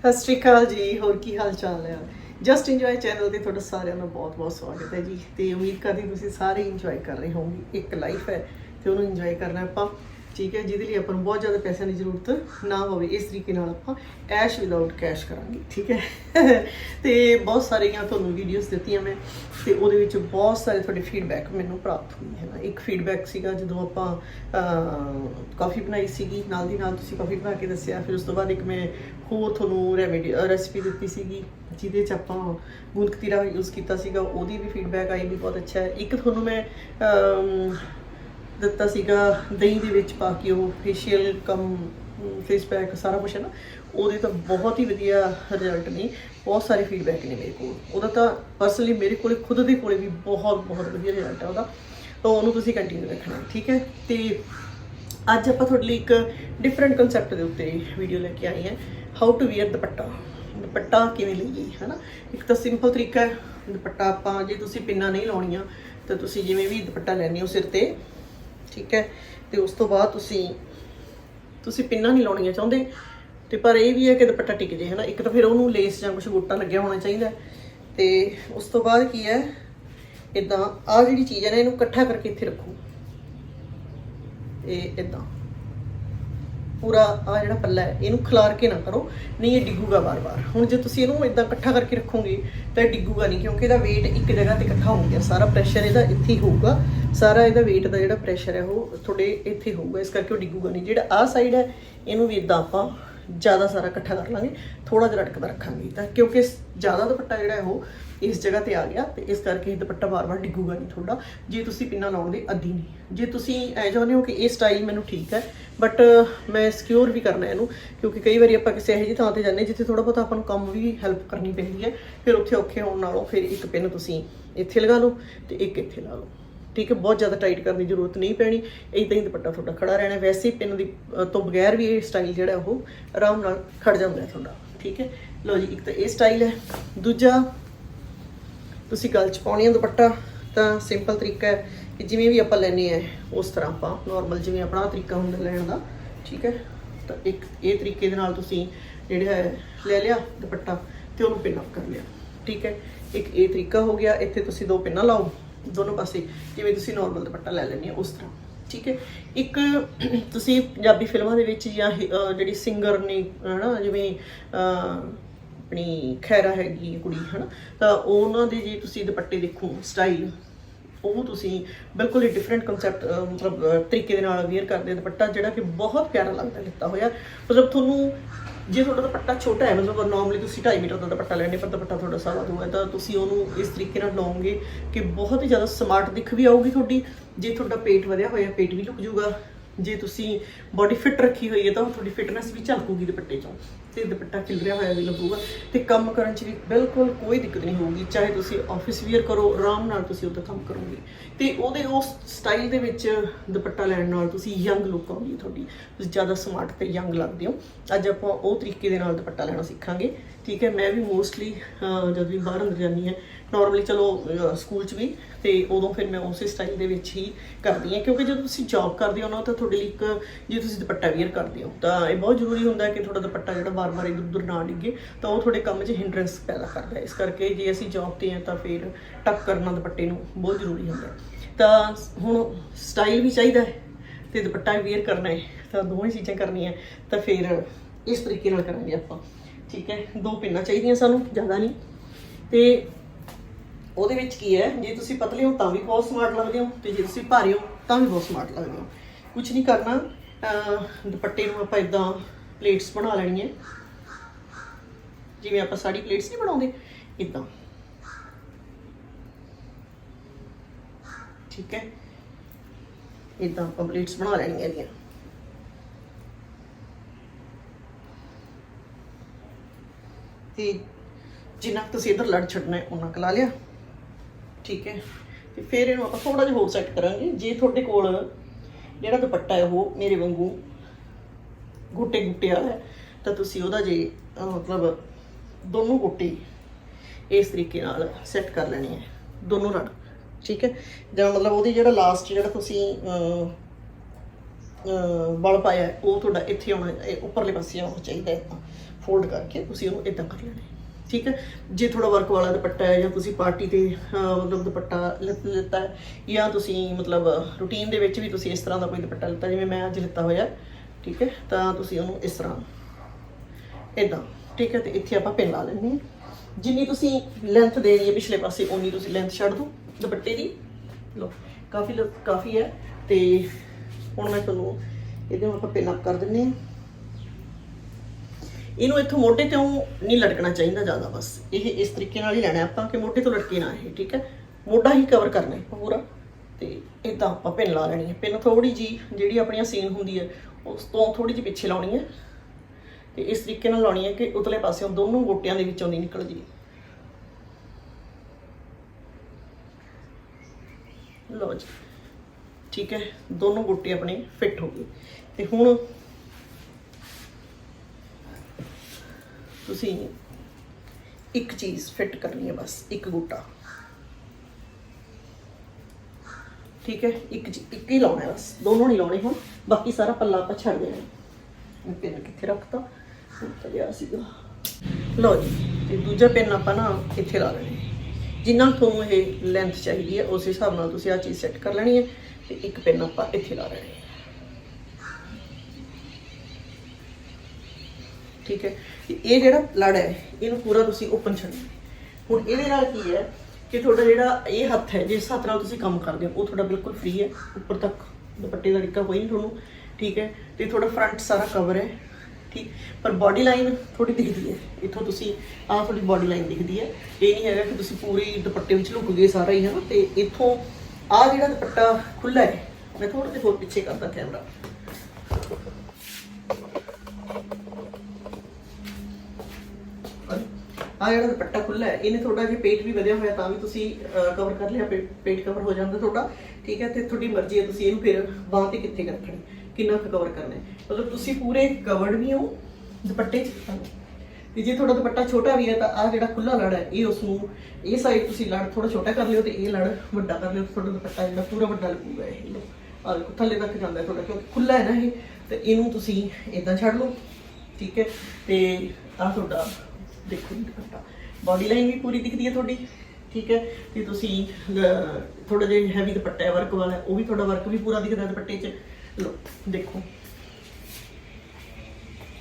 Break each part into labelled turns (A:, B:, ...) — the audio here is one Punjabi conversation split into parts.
A: ਸਤਿ ਸ਼੍ਰੀ ਅਕਾਲ ਜੀ, ਹੋਰ ਕੀ ਹਾਲ ਚਾਲ ਹੈ? ਜਸਟ ਇੰਜੋਏ ਚੈਨਲ ਤੇ ਤੁਹਾਡਾ ਸਾਰਿਆਂ ਦਾ ਬਹੁਤ-ਬਹੁਤ ਸਵਾਗਤ ਹੈ ਜੀ। ਤੇ ਉਮੀਦ ਕਰਦੀ ਤੁਸੀਂ ਸਾਰੇ ਇੰਜੋਏ ਕਰ ਰਹੇ ਹੋਵੋਗੇ। ਇੱਕ ਲਾਈਫ ਹੈ ਤੇ ਉਹਨੂੰ ਇੰਜੋਏ ਕਰਨਾ ਆਪਾਂ ਠੀਕ ਹੈ, ਜਿਹਦੇ ਲਈ ਆਪਾਂ ਨੂੰ ਬਹੁਤ ਜ਼ਿਆਦਾ ਪੈਸਿਆਂ ਦੀ ਜ਼ਰੂਰਤ ਨਾ ਹੋਵੇ, ਇਸ ਤਰੀਕੇ ਨਾਲ ਆਪਾਂ ਐਸ਼ ਵਿਦਆਊਟ ਕੈਸ਼ ਕਰਾਂਗੇ, ਠੀਕ ਹੈ। ਤੇ ਬਹੁਤ ਸਾਰੀਆਂ ਤੁਹਾਨੂੰ ਵੀਡੀਓਜ਼ ਦਿੱਤੀਆਂ ਮੈਂ, ਤੇ ਉਹਦੇ ਵਿੱਚ ਬਹੁਤ ਸਾਰੇ ਤੁਹਾਡੇ ਫੀਡਬੈਕ ਮੈਨੂੰ ਪ੍ਰਾਪਤ ਹੋਈ ਹੈ ਨਾ? ਇੱਕ ਫੀਡਬੈਕ ਸੀਗਾ ਜਦੋਂ ਆਪਾਂ ਕਾਫੀ ਬਣਾਈ ਸੀਗੀ, ਨਾਲ ਦੀ ਨਾਲ ਤੁਸੀਂ ਕਾਫੀ ਬਣਾ ਕੇ ਦੱਸਿਆ, ਫਿਰ ਉਸ ਤੋਂ ਬਾਅਦ ਇੱਕ ਮੈਂ ਹੋਰ ਤੁਹਾਨੂੰ ਰੈਮੇਡੀ ਰੈਸਪੀ ਦਿੱਤੀ ਸੀਗੀ, ਜਿਹਦੇ ਚ ਆਪਾਂ ਗੂੰਦ ਕਤੀਰਾ ਯੂਜ਼ ਕੀਤਾ ਸੀਗਾ, ਉਹਦੀ ਵੀ ਫੀਡਬੈਕ ਆਈ ਵੀ ਬਹੁਤ ਅੱਛਾ ਹੈ। ਇੱਕ ਤੁਹਾਨੂੰ ਮੈਂ ਦਿੱਤਾ ਸੀਗਾ, ਦਹੀਂ ਦੇ ਵਿੱਚ ਪਾ ਕੇ ਉਹ ਫੇਸ਼ੀਅਲ ਕਮ ਫੇਸ ਪੈਕ ਸਾਰਾ ਕੁਝ ਹੈ ਨਾ, ਉਹਦੇ ਤਾਂ ਬਹੁਤ ਹੀ ਵਧੀਆ ਰਿਜ਼ਲਟ ਨੇ, ਬਹੁਤ ਸਾਰੇ ਫੀਡਬੈਕ ਨੇ ਮੇਰੇ ਕੋਲ। ਉਹਦਾ ਤਾਂ ਪਰਸਨਲੀ ਮੇਰੇ ਕੋਲੇ, ਖੁਦ ਦੇ ਕੋਲੇ ਵੀ ਬਹੁਤ ਬਹੁਤ ਵਧੀਆ ਰਿਜ਼ਲਟ ਹੈ ਉਹਦਾ। ਤਾਂ ਉਹਨੂੰ ਤੁਸੀਂ ਕੰਟੀਨਿਊ ਰੱਖਣਾ, ਠੀਕ ਹੈ? ਤੇ ਅੱਜ ਆਪਾਂ ਤੁਹਾਡੇ ਲਈ ਇੱਕ ਡਿਫਰੈਂਟ ਕਨਸੈਪਟ ਦੇ ਉੱਤੇ ਵੀਡੀਓ ਲੈ ਕੇ ਆਈ ਹਾਂ ਹਾਊ ਟੂ ਵੇਅਰ ਦੁਪੱਟਾ। ਦੁਪੱਟਾ ਕਿਵੇਂ ਲਈਏ, ਹਨਾ? ਇੱਕ ਤਾਂ ਸਿੰਪਲ ਤਰੀਕਾ ਹੈ, ਦੁਪੱਟਾ ਆਪਾਂ ਜੇ ਤੁਸੀਂ ਪਿੰਨਾਂ ਨਹੀਂ ਲਾਉਣੀਆਂ, ਤਾਂ ਤੁਸੀਂ ਜਿਵੇਂ ਵੀ ਦੁਪੱਟਾ ਲੈਣੀ ਹੋ ਸਿਰ ਤੇ ਠੀਕ ਹੈ? ਤੇ ਉਸ ਤੋਂ ਬਾਅਦ ਤੁਸੀਂ ਤੁਸੀਂ ਪਿੰਨਾਂ ਨਹੀਂ ਲਾਉਣੀਆਂ ਚਾਹੁੰਦੇ। ਤੇ ਪਰ ਇਹ ਵੀ ਹੈ ਕਿ ਦੁਪੱਟਾ ਟਿਕ ਜੇ, ਹਨਾ? ਇੱਕ ਤਾਂ ਫਿਰ ਉਹਨੂੰ ਲੇਸ ਜਾਂ ਕੁਝ ਗੋਟਾ ਲੱਗਿਆ ਹੋਣਾ ਚਾਹੀਦਾ ਤੇ ਉਸ ਤੋਂ ਬਾਅਦ ਕੀ ਹੈ? ਇਦਾਂ ਆ ਜਿਹੜੀ ਚੀਜ਼ ਹੈ ਨਾ, ਇਹਨੂੰ ਇਕੱਠਾ ਕਰਕੇ ਇੱਥੇ ਰੱਖੋ। ਇਹ ਇਦਾਂ ਪੂਰਾ ਆ ਜਿਹੜਾ ਪੱਲਾ ਹੈ, ਇਹਨੂੰ ਖਿਲਾਰ ਕੇ ਨਾ ਕਰੋ। ਨਹੀਂ, ਇਹ ਡਿੱਗੂਗਾ ਵਾਰ-ਵਾਰ। ਹੁਣ ਜੇ ਤੁਸੀਂ ਇਹਨੂੰ ਇਦਾਂ ਇਕੱਠਾ ਕਰਕੇ ਰੱਖੋਗੇ, ਤਾਂ ਇਹ ਡਿੱਗੂਗਾ ਨਹੀਂ, ਕਿਉਂਕਿ ਇਹਦਾ weight ਇੱਕ ਜਗ੍ਹਾ ਤੇ ਇਕੱਠਾ ਹੋ ਗਿਆ। ਸਾਰਾ ਪ੍ਰੈਸ਼ਰ ਇਹਦਾ ਇੱਥੇ ਹੀ ਹੋਊਗਾ। ਸਾਰਾ ਇਹਦਾ weight ਦਾ ਜਿਹੜਾ ਪ੍ਰੈਸ਼ਰ ਹੈ ਉਹ ਤੁਹਾਡੇ ਇੱਥੇ ਹੋਊਗਾ, ਇਸ ਕਰਕੇ ਉਹ ਡਿੱਗੂਗਾ ਨਹੀਂ। ਜਿਹੜਾ ਆਹ ਸਾਈਡ ਹੈ, ਇਹਨੂੰ ਵੀ ਇਦਾਂ ਆਪਾਂ ਜ਼ਿਆਦਾ ਸਾਰਾ ਇਕੱਠਾ ਕਰ ਲਾਂਗੇ ਥੋੜਾ ਜਿਹਾ ਲਟਕਦਾ ਰੱਖਾਂਗੇ ਤਾਂ, ਕਿਉਂਕਿ ਜ਼ਿਆਦਾ ਦੁਪੱਟਾ ਜਿਹੜਾ ਹੈ ਉਹ ਇਸ ਜਗ੍ਹਾ ਤੇ ਆ ਗਿਆ ਤੇ ਇਸ ਕਰਕੇ ਇਹ ਦੁਪੱਟਾ ਵਾਰ-ਵਾਰ ਡਿੱਗੂਗਾ ਨਹੀਂ ਤੁਹਾਡਾ। ਜੇ ਤੁਸੀਂ ਪਿੰਨਾ ਲਾਉਣ ਦੇ ਅੱਧੀ ਨਹੀਂ ਜੇ ਤੁਸੀਂ ਐ ਚਾਹੁੰਦੇ ਹੋ ਕਿ ਇਹ ਸਟਾਈਲ ਮੈਨੂੰ ਠੀਕ ਹੈ ਬਟ ਮੈਂ ਸਿਕਿਉਰ ਵੀ ਕਰਨਾ ਇਹਨੂੰ, ਕਿਉਂਕਿ ਕਈ ਵਾਰੀ ਆਪਾਂ ਕਿਸੇ ਇਹੋ ਜਿਹੀ ਥਾਂ ਤੇ ਜਾਂਦੇ ਜਿੱਥੇ ਥੋੜਾ ਬਹੁਤਾ ਆਪਾਂ ਨੂੰ ਕੰਮ ਵੀ ਹੈਲਪ ਕਰਨੀ ਪੈਂਦੀ ਹੈ, ਫਿਰ ਉੱਥੇ ਔਖੇ ਹੋਣ ਨਾਲੋਂ ਫਿਰ ਇੱਕ ਪਿੰਨ ਤੁਸੀਂ ਇੱਥੇ ਲਗਾ ਲਓ ਤੇ ਇੱਕ ਇੱਥੇ ਲਾ ਲਓ। ਠੀਕ ਹੈ, ਬਹੁਤ ਜ਼ਿਆਦਾ ਟਾਈਟ ਕਰਨ ਦੀ ਜ਼ਰੂਰਤ ਨਹੀਂ ਪੈਣੀ। ਇਦਾਂ ਹੀ ਦੁਪੱਟਾ ਤੁਹਾਡਾ ਖੜਾ ਰਹਿਣਾ। ਵੈਸੇ ਹੀ ਪਿੰਨ ਦੀ ਤੋਂ ਬਗੈਰ ਵੀ ਇਹ ਸਟਾਈਲ ਜਿਹੜਾ ਉਹ ਆਰਾਮ ਨਾਲ ਖੜ ਜਾਂਦਾ ਹੈ ਤੁਹਾਡਾ। ਠੀਕ ਹੈ? ਲਓ ਜੀ, ਇੱਕ ਤਾਂ ਇਹ ਸਟਾਈਲ ਹੈ। ਦੂਜਾ, ਤੁਸੀਂ ਗਲ ਚ ਪਾਉਣੀ ਹੈ ਦੁਪੱਟਾ, ਤਾਂ ਸਿੰਪਲ ਤਰੀਕਾ ਹੈ ਕਿ ਜਿਵੇਂ ਵੀ ਆਪਾਂ ਲੈਨੇ ਆ ਉਸ ਤਰ੍ਹਾਂ ਆਪਾਂ ਨਾਰਮਲ ਜਿਵੇਂ ਆਪਣਾ ਤਰੀਕਾ ਹੁੰਦਾ ਲੈਣ ਦਾ। ਠੀਕ ਹੈ? ਤਾਂ ਇੱਕ ਇਹ ਤਰੀਕੇ ਦੇ ਨਾਲ ਤੁਸੀਂ ਜਿਹੜਾ ਹੈ, ਲੈ ਲਿਆ ਦੁਪੱਟਾ ਤੇ ਉਹਨੂੰ ਪਿਨ ਅਪ ਕਰ ਲਿਆ। ਠੀਕ ਹੈ? ਇੱਕ ਇਹ ਤਰੀਕਾ ਹੋ ਗਿਆ। ਇੱਥੇ ਤੁਸੀਂ ਦੋ ਪਿੰਨਾਂ ਲਾਓ। ਦੋਨੋਂ ਪਾਸੇ, ਜਿਵੇਂ ਤੁਸੀਂ ਨਾਰਮਲ ਦੁਪੱਟਾ ਲੈ ਲੈਣੀ ਹੈ, ਉਸ ਤਰ੍ਹਾਂ। ਠੀਕ ਹੈ? ਇੱਕ, ਤੁਸੀਂ ਪੰਜਾਬੀ ਫਿਲਮਾਂ ਦੇ ਵਿੱਚ ਜਾਂ ਜਿਹੜੀ ਸਿੰਗਰ ਨੇ, ਹਨਾ, ਜਿਵੇਂ ਆਪਣੀ ਖੈਰਾ ਹੈਗੀ ਕੁੜੀ, ਹਨਾ, ਤਾਂ ਉਹਨਾਂ ਦੇ ਜੇ ਤੁਸੀਂ ਦੁਪੱਟੇ ਦੇਖੋ ਸਟਾਈਲ ਉਹ ਤੁਸੀਂ ਬਿਲਕੁਲ ਹੀ ਡਿਫਰੈਂਟ ਕਨਸੈਪਟ ਮਤਲਬ ਤਰੀਕੇ ਦੇ ਨਾਲ ਵੇਅਰ ਕਰਦੇ ਦੁਪੱਟਾ, ਜਿਹੜਾ ਕਿ ਬਹੁਤ ਪਿਆਰਾ ਲੱਗਦਾ, ਲਿੱਤਾ ਹੋਇਆ। ਮਤਲਬ ਤੁਹਾਨੂੰ ਜੇ ਤੁਹਾਡਾ ਦੁਪੱਟਾ ਛੋਟਾ ਹੈ, ਮਤਲਬ ਨਾਰਮਲੀ ਤੁਸੀਂ 2.5 ਮੀਟਰ ਦਾ ਦੁਪੱਟਾ ਲੈਣੇ, ਪਰ ਦੁਪੱਟਾ ਤੁਹਾਡਾ ਸਵਾ ਦੋ ਹੈ, ਤਾਂ ਤੁਸੀਂ ਉਹਨੂੰ ਇਸ ਤਰੀਕੇ ਨਾਲ ਲਾਉਂਗੇ ਕਿ ਬਹੁਤ ਹੀ ਜ਼ਿਆਦਾ ਸਮਾਰਟ ਦਿਖ ਵੀ ਆਊਗੀ ਤੁਹਾਡੀ। ਜੇ ਤੁਹਾਡਾ ਪੇਟ ਵਧਿਆ ਹੋਇਆ, ਪੇਟ ਵੀ ਲੁਕ ਜਾਊਗਾ ਜੇ ਤੁਸੀਂ ਬਾਡੀ ਫਿਟ ਰੱਖੀ ਹੋਈ ਹੈ ਤਾਂ ਉਹ ਤੁਹਾਡੀ ਫਿਟਨੈਸ ਵੀ ਝਲਕੂਗੀ ਦੁਪੱਟੇ ਚੋਂ। ਤੇ ਦੁਪੱਟਾ ਖਿਲਰਿਆ ਹੋਇਆ ਵੀ ਲੱਗੂਗਾ। ਤੇ ਕੰਮ ਕਰਨ 'ਚ ਵੀ ਬਿਲਕੁਲ ਕੋਈ ਦਿੱਕਤ ਨਹੀਂ ਹੋਊਗੀ। ਚਾਹੇ ਤੁਸੀਂ ਆਫਿਸ ਵੀਅਰ ਕਰੋ, ਆਰਾਮ ਨਾਲ ਤੁਸੀਂ ਉਹਦਾ ਕੰਮ ਕਰੋਗੇ। ਤੇ ਉਹਦੇ ਉਸ ਸਟਾਈਲ ਦੇ ਵਿੱਚ ਦੁਪੱਟਾ ਲੈਣ ਨਾਲ ਤੁਸੀਂ ਯੰਗ ਲੁੱਕ ਆਉਂਦੀ ਹੈ ਤੁਹਾਡੀ। ਤੁਸੀਂ ਜ਼ਿਆਦਾ ਸਮਾਰਟ ਤੇ ਯੰਗ ਲੱਗਦੇ ਹੋ। ਅੱਜ ਆਪਾਂ ਉਹ ਤਰੀਕੇ ਦੇ ਨਾਲ ਦੁਪੱਟਾ ਲੈਣਾ ਸਿੱਖਾਂਗੇ। ਠੀਕ ਹੈ, ਮੈਂ ਵੀ ਮੋਸਟਲੀ ਜਦ ਵੀ ਬਾਹਰ ਅੰਦਰ ਜਾਂਦੀ ਹਾਂ ਨਾਰਮਲੀ ਚਲੋ ਸਕੂਲ 'ਚ ਵੀ ਤੇ ਉਦੋਂ ਫਿਰ ਮੈਂ ਉਸੇ ਸਟਾਈਲ ਦੇ ਵਿੱਚ ਹੀ ਕਰਦੀ ਹਾਂ, ਕਿਉਂਕਿ ਜਦੋਂ ਤੁਸੀਂ ਜੌਬ ਕਰਦੇ ਹੋ ਨਾ, ਤਾਂ ਤੁਹਾਡੇ ਲਈ ਇੱਕ, ਜੇ ਤੁਸੀਂ ਦੁਪੱਟਾ ਵੀਅਰ ਕਰਦੇ ਹੋ, ਤਾਂ ਇਹ ਬਹੁਤ ਜ਼ਰੂਰੀ ਹੁੰਦਾ ਹੈ ਕਿ ਤੁਹਾਡਾ ਦੁਪੱਟਾ ਜਿਹੜਾ ਵਾਰ-ਵਾਰ ਇੱਧਰ ਉੱਧਰ ਨਾ ਡਿੱਗੇ, ਤਾਂ ਉਹ ਤੁਹਾਡੇ ਕੰਮ 'ਚ ਹਿੰਡਰੈਂਸ ਪੈਦਾ ਕਰਦਾ ਹੈ। ਇਸ ਕਰਕੇ ਜੇ ਅਸੀਂ ਜੌਬ ਤੇ ਹਾਂ, ਤਾਂ ਫਿਰ ਟੱਕ ਕਰਨਾ ਦੁਪੱਟੇ ਨੂੰ ਬਹੁਤ ਜ਼ਰੂਰੀ ਹੁੰਦਾ ਹੈ। ਤਾਂ ਹੁਣ ਸਟਾਈਲ ਵੀ ਚਾਹੀਦਾ ਹੈ ਤੇ ਦੁਪੱਟਾ ਵੀ ਵੀਅਰ ਕਰਨਾ ਹੈ, ਤਾਂ ਦੋਵੇਂ ਚੀਜ਼ਾਂ ਕਰਨੀਆਂ, ਤਾਂ ਫਿਰ ਇਸ ਤਰੀਕੇ ਨਾਲ ਕਰਾਂਗੇ ਆਪਾਂ। ਠੀਕ ਹੈ? ਦੋ ਪਿੰਨਾਂ ਚਾਹੀਦੀਆਂ ਸਾਨੂੰ, ਜ਼ਿਆਦਾ ਨਹੀਂ। ਤੇ ਉਹਦੇ ਵਿੱਚ ਕੀ ਹੈ? ਜੇ ਤੁਸੀਂ ਪਤਲੇ ਹੋ ਤਾਂ ਵੀ ਬਹੁਤ ਸਮਾਰਟ ਲੱਗਦੇ ਹੋ ਤੇ ਜੇ ਤੁਸੀਂ ਭਾਰੇ ਹੋ ਤਾਂ ਵੀ ਬਹੁਤ ਸਮਾਰਟ ਲੱਗਦੇ ਹੋ। ਕੁਝ ਨਹੀਂ ਕਰਨਾ, ਅਹ, ਦੁਪੱਟੇ ਨੂੰ ਆਪਾਂ ਇਦਾਂ ਪਲੇਟਸ ਬਣਾ ਲੈਣੀਆਂ। ਜਿਵੇਂ ਆਪਾਂ ਸਾੜੀ ਪਲੇਟਸ ਨਹੀਂ ਬਣਾਉਂਦੇ ਇਦਾਂ ਠੀਕ ਹੈ? ਇਦਾਂ ਆਪਾਂ ਪਲੇਟਸ ਬਣਾ ਲੈਣੀਆਂ ਇਹਦੀਆਂ। ਤੇ ਜਿੰਨਾ ਕੁ ਤੁਸੀਂ ਇਧਰ ਲੜ ਛੱਡਣਾ ਹੈ ਉਹਨਾਂ ਕੁ ਲਾ ਲਿਆ। ਠੀਕ ਹੈ। ਤੇ ਫਿਰ ਇਹਨੂੰ ਆਪਾਂ ਥੋੜਾ ਜਿਹਾ ਹੋਰ ਸੈੱਟ ਕਰਾਂਗੇ। ਜੇ ਤੁਹਾਡੇ ਕੋਲ ਜਿਹੜਾ ਦੁਪੱਟਾ ਹੈ ਉਹ ਮੇਰੇ ਵਾਂਗੂ ਗੋਟੇ ਗੁੱਟੇ ਵਾਲਾ ਹੈ, ਤਾਂ ਤੁਸੀਂ ਉਹਦਾ ਜੇ ਮਤਲਬ ਦੋਨੋਂ ਗੋਟੇ ਇਸ ਤਰੀਕੇ ਨਾਲ ਸੈੱਟ ਕਰ ਲੈਣੀ ਹੈ। ਦੋਨੋਂ ਨਾਲ ਠੀਕ ਹੈ। ਜਾਂ ਮਤਲਬ ਉਹਦੀ ਜਿਹੜਾ ਲਾਸਟ ਜਿਹੜਾ ਤੁਸੀਂ ਬਲ ਪਾਇਆ ਉਹ ਤੁਹਾਡਾ ਇੱਥੇ ਆਉਣਾ ਉੱਪਰਲੇ ਪਾਸੇ ਆਉਣਾ ਚਾਹੀਦਾ ਹੈ। ਫੋਲਡ ਕਰਕੇ ਤੁਸੀਂ ਉਹਨੂੰ ਇਦਾਂ ਕਰ ਲੈਣਾ ਠੀਕ ਹੈ? ਜੇ ਥੋੜਾ ਵਰਕ ਵਾਲਾ ਦੁਪੱਟਾ ਹੈ ਜਾਂ ਤੁਸੀਂ ਪਾਰਟੀ ਤੇ ਮਤਲਬ ਦੁਪੱਟਾ ਲਿੱਤਾ ਜਾਂ ਤੁਸੀਂ ਮਤਲਬ ਰੂਟੀਨ ਦੇ ਵਿੱਚ ਵੀ ਤੁਸੀਂ ਇਸ ਤਰ੍ਹਾਂ ਦਾ ਕੋਈ ਦੁਪੱਟਾ ਲਿੱਤਾ, ਜਿਵੇਂ ਮੈਂ ਅੱਜ ਲਿੱਤਾ ਹੋਇਆ, ਠੀਕ ਹੈ? ਤਾਂ ਤੁਸੀਂ ਉਹਨੂੰ ਇਸ ਤਰ੍ਹਾਂ ਇਦਾਂ ਠੀਕ ਹੈ? ਤੇ ਇੱਥੇ ਆਪਾਂ ਪਿੰਨ ਲਾ ਲੈਂਦੇ ਹਾਂ। ਜਿੰਨੀ ਤੁਸੀਂ ਲੈਂਥ ਦੇਣੀ ਹੈ ਪਿਛਲੇ ਪਾਸੇ ਉਨੀ ਤੁਸੀਂ ਲੈਂਥ ਛੱਡ ਦਿਓ ਦੁਪੱਟੇ ਦੀ। ਲੋ ਕਾਫੀ ਲ- ਕਾਫੀ ਹੈ। ਤੇ ਹੁਣ ਮੈਂ ਤੁਹਾਨੂੰ ਇਹਦੇ ਨੂੰ ਆਪਾਂ ਪਿੰਨ ਅਪ ਕਰ ਦਿੰਨੇ ਹਾਂ। ਇਹਨੂੰ ਇੱਥੋਂ ਮੋਢੇ ਤੋਂ ਨਹੀਂ ਲਟਕਣਾ ਚਾਹੀਦਾ ਜ਼ਿਆਦਾ ਬਸ। ਇਹ ਇਸ ਤਰੀਕੇ ਨਾਲ ਹੀ ਲੈਣਾ ਆਪਾਂ ਕਿ ਮੋਢੇ ਤੋਂ ਲਟਕੇ ਨਾ ਇਹ ਠੀਕ ਹੈ? ਮੋਢਾ ਹੀ ਕਵਰ ਕਰਨਾ ਹੈ ਪੂਰਾ। ਤੇ ਇਦਾਂ ਆਪਾਂ ਪਿੰਨ ਲਾ ਲੈਣੀ ਹੈ। ਪਿੰਨ ਥੋੜੀ ਜੀ ਜਿਹੜੀ ਆਪਣੀਆਂ ਸੀਨ ਹੁੰਦੀ ਹੈ, ਉਸ ਤੋਂ ਥੋੜੀ ਜਿਹੀ ਪਿੱਛੇ ਲਾਉਣੀ ਹੈ। ਤੇ ਇਸ ਤਰੀਕੇ ਨਾਲ ਲਾਉਣੀ ਹੈ ਕਿ ਉਤਲੇ ਪਾਸਿਓਂ ਦੋਨੋਂ ਗੋਟਿਆਂ ਦੇ ਵਿੱਚੋਂ ਦੀ ਨਿਕਲ ਜੀ ਲਓ ਜੀ, ਠੀਕ ਹੈ? ਦੋਨੋਂ ਗੋਟੇ ਆਪਣੇ ਫਿੱਟ ਹੋ ਗਏ। ਤੇ ਹੁਣ ਤੁਸੀਂ ਇੱਕ ਚੀਜ਼ ਫਿੱਟ ਕਰਨੀ ਹੈ ਬਸ, ਇੱਕ ਗੋਟਾ। ਠੀਕ ਹੈ? ਇੱਕ ਇੱਕ ਹੀ ਲਾਉਣਾ ਹੈ ਬਸ। ਦੋਨੋਂ ਨਹੀਂ ਲਾਉਣੇ ਹੁਣ, ਬਾਕੀ ਸਾਰਾ ਪੱਲਾ ਆਪਾਂ ਛੱਡ ਦੇਣਾ ਪਿੰਨ ਕਿੱਥੇ ਰੱਖਤਾ? ਉੱਤੇ ਗਿਆ ਸੀਗਾ। ਲਓ ਜੀ, ਤੇ ਦੂਜਾ ਪਿੰਨ ਆਪਾਂ ਨਾ ਇੱਥੇ ਲਾ ਲੈਣਾ ਜਿੰਨਾ ਤੁਹਾਨੂੰ ਇਹ ਲੈਂਥ ਚਾਹੀਦੀ ਹੈ, ਉਸ ਹਿਸਾਬ ਨਾਲ ਤੁਸੀਂ ਆ ਚੀਜ਼ ਸੈੱਟ ਕਰ ਲੈਣੀ ਹੈ ਤੇ ਇੱਕ ਪਿੰਨ ਆਪਾਂ ਇੱਥੇ ਲਾ ਲੈਣੀ ਹੈ। ਠੀਕ ਹੈ? ਤੇ ਇਹ ਜਿਹੜਾ ਲੜ ਹੈ, ਇਹਨੂੰ ਪੂਰਾ ਤੁਸੀਂ ਓਪਨ ਛੱਡਣਾ ਹੈ। ਹੁਣ ਇਹਦੇ ਨਾਲ ਕੀ ਹੈ ਕਿ ਤੁਹਾਡਾ ਜਿਹੜਾ ਇਹ ਹੱਥ ਹੈ, ਜਿਸ ਹੱਥ ਨਾਲ ਤੁਸੀਂ ਕੰਮ ਕਰਦੇ ਹੋ, ਉਹ ਤੁਹਾਡਾ ਬਿਲਕੁਲ ਫ੍ਰੀ ਹੈ, ਉੱਪਰ ਤੱਕ ਦੁਪੱਟੇ ਦਾ ਨਿੱਕਾ ਕੋਈ ਨਹੀਂ ਤੁਹਾਨੂੰ, ਠੀਕ ਹੈ? ਤੇ ਤੁਹਾਡਾ ਫਰੰਟ ਸਾਰਾ ਕਵਰ ਹੈ, ਠੀਕ? ਪਰ ਬਾਡੀ ਲਾਈਨ ਥੋੜੀ ਦਿਖਦੀ ਹੈ। ਇੱਥੋਂ ਤੁਸੀਂ, ਆਹ ਤੁਹਾਡੀ ਬਾਡੀ ਲਾਈਨ ਦਿਖਦੀ ਹੈ। ਇਹ ਨਹੀਂ ਹੈਗਾ ਕਿ ਤੁਸੀਂ ਪੂਰੀ ਦੁਪੱਟੇ ਵਿੱਚ ਲੁਕ ਗਏ ਸਾਰਾ ਹੀ ਹੈ ਨਾ ਤੇ ਇੱਥੋਂ ਆਹ ਜਿਹੜਾ ਦੁਪੱਟਾ ਖੁੱਲਾ ਹੈ, ਮੈਂ ਥੋੜਾ ਜਿਹਾ ਹੋਰ ਪਿੱਛੇ ਕਰਦਾ ਕੈਮਰਾ ਆ ਜਿਹੜਾ ਦੁਪੱਟਾ ਖੁੱਲਾ ਹੈ, ਇਹਨੇ ਥੋੜਾ ਜਿਹਾ ਪੇਟ ਵੀ ਵਧਿਆ ਹੋਇਆ ਤਾਂ ਵੀ ਤੁਸੀਂ ਕਵਰ ਕਰ ਲਿਆ, ਪੇ- ਪੇਟ ਕਵਰ ਹੋ ਜਾਂਦਾ ਤੁਹਾਡਾ, ਠੀਕ ਹੈ? ਤੇ ਤੁਹਾਡੀ ਮਰਜ਼ੀ ਹੈ, ਤੁਸੀਂ ਇਹਨੂੰ ਫਿਰ ਬਾਂਹ ਤੇ ਕਿੱਥੇ ਕੁ ਰੱਖਣੀ ਕਿੰਨਾ ਕੁ ਕਵਰ ਕਰਨਾ ਹੈ। ਮਤਲਬ ਤੁਸੀਂ ਪੂਰੇ ਕਵਰਡ ਵੀ ਹੋ, ਦੁਪੱਟੇ 'ਚ ਤੇ ਜੇ ਤੁਹਾਡਾ ਦੁਪੱਟਾ ਛੋਟਾ ਵੀ ਹੈ ਤਾਂ ਆ ਜਿਹੜਾ ਖੁੱਲਾ ਲੜ ਹੈ, ਇਹ ਉਸ ਨੂੰ ਇਹ ਸਾਈਡ ਤੁਸੀਂ ਲੜ ਥੋੜਾ ਛੋਟਾ ਕਰ ਲਿਓ ਤੇ ਇਹ ਲੜ ਵੱਡਾ ਕਰ ਲਿਓ ਤੇ ਤੁਹਾਡਾ ਦੁਪੱਟਾ ਜਿਹੜਾ ਪੂਰਾ ਵੱਡਾ ਲੱਗੂਗਾ ਇਹ ਲੋ ਆ ਥੱਲੇ ਤੱਕ ਜਾਂਦਾ ਤੁਹਾਡਾ, ਕਿਉਂਕਿ ਖੁੱਲਾ ਹੈ ਨਾ ਇਹ, ਤੇ ਇਹਨੂੰ ਤੁਸੀਂ ਇਦਾਂ ਛੱਡ ਲਓ, ਠੀਕ ਹੈ? ਤੇ ਆ ਤੁਹਾਡਾ ਦੇਖੋ ਜੀ, ਦੁਪੱਟਾ। ਬਾਡੀ ਲਾਈਨ ਵੀ ਪੂਰੀ ਦਿਖਦੀ ਹੈ ਤੁਹਾਡੀ, ਠੀਕ ਹੈ? ਤੇ ਤੁਸੀਂ ਥੋੜਾ ਜਿਹਾ ਹੈਵੀ ਦੁਪੱਟਾ ਹੈ ਵਰਕ ਵਾਲਾ, ਉਹ ਵੀ ਤੁਹਾਡਾ ਵਰਕ ਵੀ ਪੂਰਾ ਦਿਖਦਾ ਦੁਪੱਟੇ 'ਚ। ਲੋ ਦੇਖੋ।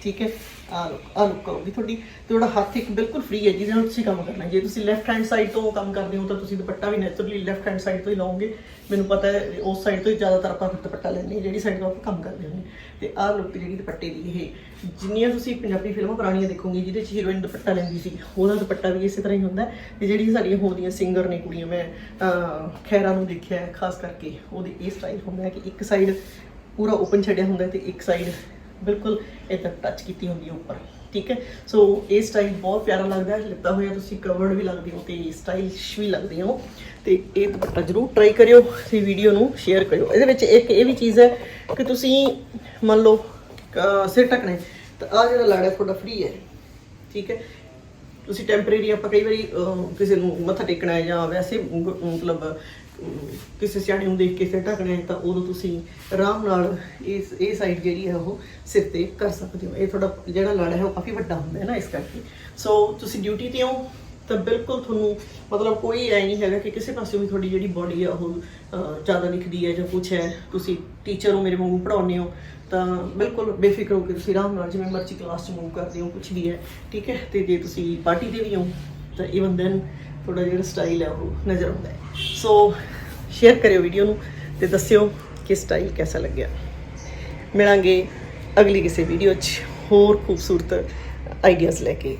A: ਠੀਕ ਹੈ? ਆ ਲੋ ਆ ਲੁੱਕ ਕਰੋਗੇ ਤੁਹਾਡੀ ਤੇ ਤੁਹਾਡਾ ਹੱਥ ਇੱਕ ਬਿਲਕੁਲ ਫ੍ਰੀ ਹੈ ਜਿਹਦੇ ਨਾਲ ਤੁਸੀਂ ਕੰਮ ਕਰਨਾ ਜੇ ਤੁਸੀਂ ਲੈਫਟ ਹੈਂਡ ਸਾਈਡ ਤੋਂ ਕੰਮ ਕਰਦੇ ਹੋ ਤਾਂ ਤੁਸੀਂ ਦੁਪੱਟਾ ਵੀ ਨੇਚਰਲੀ ਲੈਫਟ ਹੈਂਡ ਸਾਈਡ ਤੋਂ ਹੀ ਲਾਓਗੇ। ਮੈਨੂੰ ਪਤਾ ਹੈ ਉਸ ਸਾਈਡ ਤੋਂ ਹੀ ਜ਼ਿਆਦਾਤਰ ਆਪਾਂ ਦੁਪੱਟਾ ਲੈਂਦੇ ਹਾਂ ਜਿਹੜੀ ਸਾਈਡ ਤੋਂ ਆਪਾਂ ਕੰਮ ਕਰਦੇ ਹੁੰਦੇ ਹਾਂ। ਤੇ ਆਹ ਲੁੱਕ ਜਿਹੜੀ ਦੁਪੱਟੇ ਦੀ ਇਹ ਜਿੰਨੀਆਂ ਤੁਸੀਂ ਪੰਜਾਬੀ ਫਿਲਮਾਂ ਪੁਰਾਣੀਆਂ ਦੇਖੋਗੇ ਜਿਹਦੇ 'ਚ ਹੀਰੋਇਨ ਦੁਪੱਟਾ ਲੈਂਦੀ ਸੀ ਉਹਦਾ ਦੁਪੱਟਾ ਵੀ ਇਸੇ ਤਰ੍ਹਾਂ ਹੀ ਹੁੰਦਾ ਹੈ। ਤੇ ਜਿਹੜੀ ਸਾਡੀਆਂ ਹੋਦੀਆਂ ਸਿੰਗਰ ਨੇ ਕੁੜੀਆਂ ਮੈਂ ਅਹ, ਖੈਰਾ ਨੂੰ ਦੇਖਿਆ ਖਾਸ ਕਰਕੇ ਉਹਦੀ ਇਹ ਸਟਾਈਲ ਹੁੰਦਾ ਕਿ ਇੱਕ ਸਾਈਡ ਪੂਰਾ ਓਪਨ ਛੱਡਿਆ ਹੁੰਦਾ ਹੈ ਤੇ ਇੱਕ ਸਾਈਡ ਬਿਲਕੁਲ ਇਦਾਂ ਟੱਚ ਕੀਤੀ ਹੁੰਦੀ ਹੈ ਉੱਪਰ, ਠੀਕ ਹੈ? ਸੋ ਇਹ ਸਟਾਈਲ ਬਹੁਤ ਪਿਆਰਾ ਲੱਗਦਾ ਹੈ ਲਿੱਤਾ ਹੋਇਆ ਤੁਸੀਂ ਕਵਰਡ ਵੀ ਲੱਗਦੇ ਹੋ ਤੇ ਸਟਾਈਲਿਸ਼ ਵੀ ਲੱਗਦੇ ਹੋ। ਤੇ ਇਹ ਦੁਪੱਟਾ ਜਰੂਰ ਟਰਾਈ ਕਰਿਓ ਤੇ ਵੀਡੀਓ ਨੂੰ ਸ਼ੇਅਰ ਕਰਿਓ। ਇਹਦੇ ਵਿੱਚ ਇੱਕ ਇਹ ਵੀ ਚੀਜ਼ ਹੈ ਕਿ ਤੁਸੀਂ ਮੰਨ ਲਓ ਸਿਰ ਢੱਕਣਾ ਤਾਂ ਆ ਜਿਹੜਾ ਲੜ ਹੈ, ਤੁਹਾਡਾ ਫ੍ਰੀ ਹੈ, ਠੀਕ ਹੈ? ਤੁਸੀਂ ਟੈਂਪਰੇਰੀ ਆਪਾਂ ਕਈ ਵਾਰੀ ਕਿਸੇ ਨੂੰ ਮੱਥਾ ਟੇਕਣਾ ਹੈ ਜਾਂ ਵੈਸੇ ਮਤਲਬ ਕਿਸੇ ਸਿਆਣੇ ਨੂੰ ਦੇਖ ਕੇ ਸਿਰ ਢੱਕਣਾ ਹੈ ਤਾਂ ਉਦੋਂ ਤੁਸੀਂ ਆਰਾਮ ਨਾਲ ਇਸ, ਇਹ ਸਾਈਡ ਜਿਹੜੀ ਹੈ ਉਹ ਸਿਰ ਤੇ ਕਰ ਸਕਦੇ ਹੋ। ਇਹ ਤੁਹਾਡਾ ਜਿਹੜਾ ਲੜ ਹੈ ਉਹ ਕਾਫੀ ਵੱਡਾ ਹੁੰਦਾ ਹੈ ਨਾ ਇਸ ਕਰਕੇ। ਸੋ ਤੁਸੀਂ ਡਿਊਟੀ ਤੇ ਹੋ ਤਾਂ ਬਿਲਕੁਲ ਤੁਹਾਨੂੰ ਮਤਲਬ ਕੋਈ ਐ ਨਹੀਂ ਹੈਗਾ ਕਿ ਕਿਸੇ ਪਾਸੇ ਵੀ ਤੁਹਾਡੀ ਜਿਹੜੀ ਬਾਡੀ ਆ ਉਹ ਜ਼ਿਆਦਾ ਦਿਖਦੀ ਹੈ ਜਾਂ ਕੁਝ ਹੈ। ਤੁਸੀਂ ਟੀਚਰ ਹੋ, ਮੇਰੇ ਵਾਂਗੂ ਪੜਾਉਂਦੇ ਹੋ ਤਾਂ ਬਿਲਕੁਲ ਬੇਫਿਕਰ ਹੋ ਕੇ ਤੁਸੀਂ ਆਰਾਮ ਨਾਲ ਜਿਵੇਂ ਮਰਜ਼ੀ ਕਲਾਸ 'ਚ ਮੂਵ ਕਰਦੇ ਹੋ ਕੁਝ ਵੀ ਹੈ। ਠੀਕ ਹੈ? ਤੇ ਜੇ ਤੁਸੀਂ ਪਾਰਟੀ ਤੇ ਵੀ ਹੋ ਤਾਂ ਇਵਨ ਦੈਨ ਤੁਹਾਡਾ ਜਿਹੜਾ ਸਟਾਈਲ ਹੈ ਉਹ ਨਜ਼ਰ ਆਉਂਦਾ ਹੈ। ਸੋ ਸ਼ੇਅਰ ਕਰਿਓ ਵੀਡੀਓ ਨੂੰ ਤੇ ਦੱਸਿਓ ਕਿ ਸਟਾਈਲ ਕਿਹਦਾ ਲੱਗਿਆ। ਮਿਲਾਂਗੇ ਅਗਲੀ ਕਿਸੇ ਵੀਡੀਓ 'ਚ ਹੋਰ ਖੂਬਸੂਰਤ ਆਈਡੀਆਜ਼ ਲੈ ਕੇ।